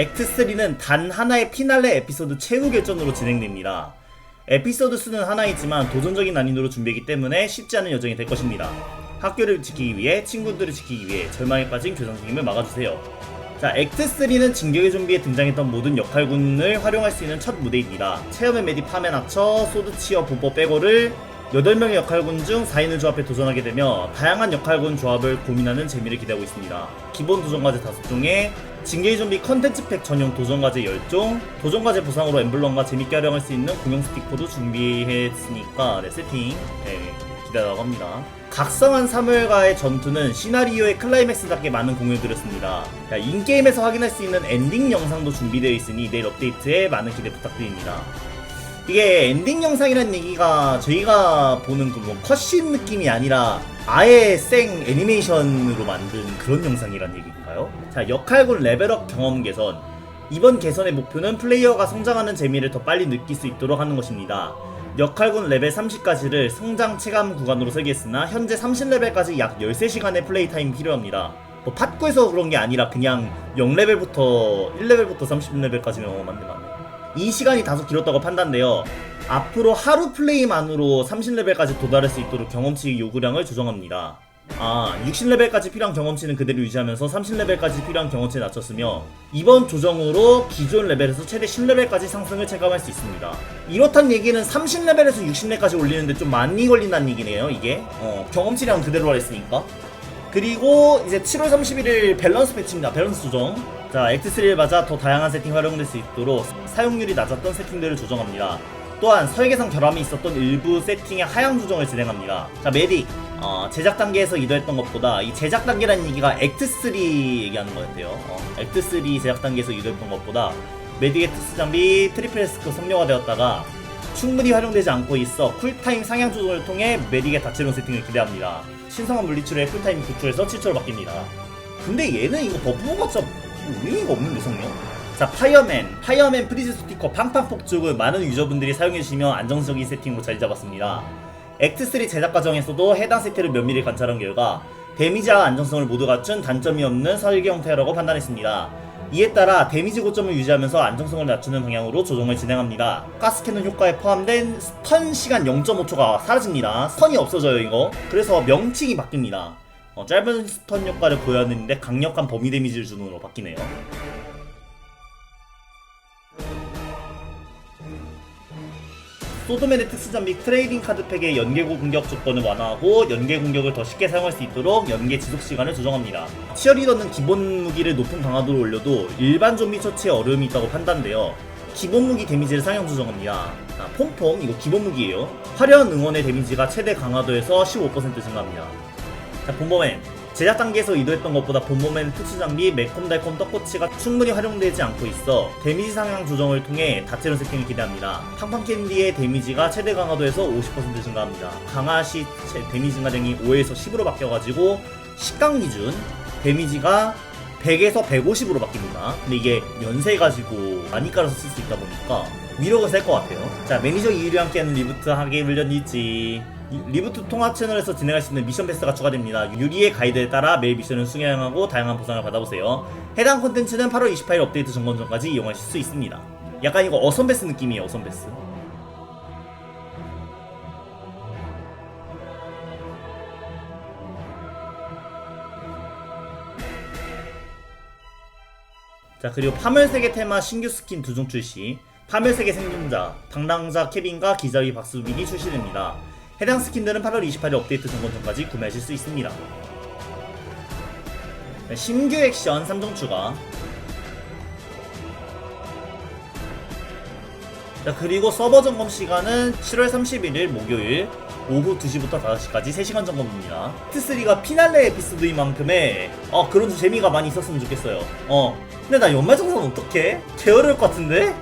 액트 3는 단 하나의 피날레 에피소드 최후 결전으로 진행됩니다. 에피소드 수는 하나이지만 도전적인 난이도로 준비했기 때문에 쉽지 않은 여정이 될 것입니다. 학교를 지키기 위해 친구들을 지키기 위해 절망에 빠진 교장 선생님을 막아주세요. 자, 액트 3는 진격의 좀비에 등장했던 모든 역할군을 활용할 수 있는 첫 무대입니다. 체험의 메디 파멘 합쳐 소드치어 보버 빼고를 8명의 역할군 중 4인을 조합해 도전하게 되며 다양한 역할군 조합을 고민하는 재미를 기대하고 있습니다. 기본 도전과제 5종에 징계의 좀비 컨텐츠 팩 전용 도전과제 10종, 도전과제 보상으로 엠블럼과 재밌게 활용할 수 있는 공용 스티커도 준비했으니까 네, 세팅 네, 기대하다고 합니다. 각성한 사물과의 전투는 시나리오의 클라이맥스답게 많은 들였습니다. 자, 인게임에서 확인할 수 있는 엔딩 영상도 준비되어 있으니 내일 업데이트에 많은 기대 부탁드립니다. 이게 엔딩 영상이라는 얘기가 저희가 보는 그 뭐 컷신 느낌이 아니라 아예 생 애니메이션으로 만든 그런 영상이란 얘기인가요? 자, 역할군 레벨업 경험 개선. 이번 개선의 목표는 플레이어가 성장하는 재미를 더 빨리 느낄 수 있도록 하는 것입니다. 역할군 레벨 30까지를 성장 체감 구간으로 설계했으나 현재 30레벨까지 약 13시간의 플레이 타임이 필요합니다. 뭐 팟구에서 그런 게 아니라 그냥 0레벨부터 1레벨부터 30레벨까지면 어, 맞네 맞네. 이 시간이 다소 길었다고 판단되어 앞으로 하루 플레이만으로 30레벨까지 도달할 수 있도록 경험치 요구량을 조정합니다. 아, 60레벨까지 필요한 경험치는 그대로 유지하면서 30레벨까지 필요한 경험치를 낮췄으며 이번 조정으로 기존 레벨에서 최대 10레벨까지 상승을 체감할 수 있습니다. 이렇단 얘기는 30레벨에서 60레벨까지 올리는데 좀 많이 걸린다는 얘기네요, 이게. 어, 경험치량 그대로 하랬으니까. 그리고 이제 7월 31일 밸런스 패치입니다. 밸런스 조정. 자, 액트3를 맞아 더 다양한 세팅 활용될 수 있도록 사용률이 낮았던 세팅들을 조정합니다. 또한 설계상 결함이 있었던 일부 세팅의 하향 조정을 진행합니다. 자, 메딕. 어, 제작 단계에서 이도했던 것보다 이 제작 단계라는 얘기가 액트3 얘기하는 것 같아요. 어, 액트3 제작 단계에서 이도했던 것보다 메딕의 특수 장비 트리플 스크 섬유가 되었다가 충분히 활용되지 않고 있어 쿨타임 상향 조정을 통해 메딕의 다채로운 세팅을 기대합니다. 신성한 물리출의 쿨타임 9초에서 7초로 바뀝니다. 근데 얘는 이거 버프가 진짜 의미가 없는데 성령? 자 파이어맨 파이어맨 프리즈 스티커 팡팡 폭죽은 많은 유저분들이 사용해주시며 안정적인 세팅으로 자리 잡았습니다. 액트3 제작 과정에서도 해당 세트를 면밀히 관찰한 결과 데미지와 안정성을 모두 갖춘 단점이 없는 설계 형태라고 판단했습니다. 이에 따라 데미지 고점을 유지하면서 안정성을 낮추는 방향으로 조정을 진행합니다. 가스캐논 효과에 포함된 스턴 시간 0.5초가 사라집니다. 스턴이 없어져요 이거. 그래서 명칭이 바뀝니다. 어, 짧은 스턴 효과를 보였는데 강력한 범위 데미지를 주는 으로 바뀌네요. 소드맨의 특수 장비 트레이딩 카드 팩의 연계 공격 조건을 완화하고 연계 공격을 더 쉽게 사용할 수 있도록 연계 지속 시간을 조정합니다. 치어리더는 기본 무기를 높은 강화도로 올려도 일반 좀비 처치에 어려움이 있다고 판단되어 기본 무기 데미지를 상향 조정합니다. 아, 폼폼 이거 기본 무기예요. 화려한 응원의 데미지가 최대 강화도에서 15% 증가합니다. 자 본범맨 제작 단계에서 의도했던 것보다 본범맨 특수 장비 매콤달콤 떡꼬치가 충분히 활용되지 않고 있어 데미지 상향 조정을 통해 다채로운 세팅을 기대합니다. 팡팡 캔디의 데미지가 최대 강화도에서 50% 증가합니다. 강화 시 채- 데미지 증가량이 5에서 10으로 바뀌어가지고 식강 기준 데미지가 100에서 150으로 바뀝니다. 근데 이게 연세 가지고 많이 깔아서 쓸 수 있다 보니까 위력은 셀것 같아요. 자 매니저 이유리 함께하는 리부트 하게 물렸니지 이- 리부트 통합 채널에서 진행할 수 있는 미션 패스가 추가됩니다. 유리의 가이드에 따라 매일 미션을 수행하고 다양한 보상을 받아보세요. 해당 콘텐츠는 8월 28일 업데이트 점검 전까지 이용하실 수 있습니다. 약간 이거 어선 베스 느낌이에요, 어선 베스. 자 그리고 파멸세계 테마 신규 스킨 두 종 출시 파멸세계 생존자 당당자 케빈과 기자위 박수빈이 출시됩니다 해당 스킨들은 8월 28일 업데이트 점검 전까지 구매하실 수 있습니다 네, 신규 액션 3종 추가 자 그리고 서버 점검 시간은 7월 31일 목요일 오후 2시부터 5시까지 3시간 점검입니다. 트3가 피날레 에피소드인 만큼의 어 그런 재미가 많이 있었으면 좋겠어요. 어 근데 나 연말 정산 어떡해? 제어를 것 같은데?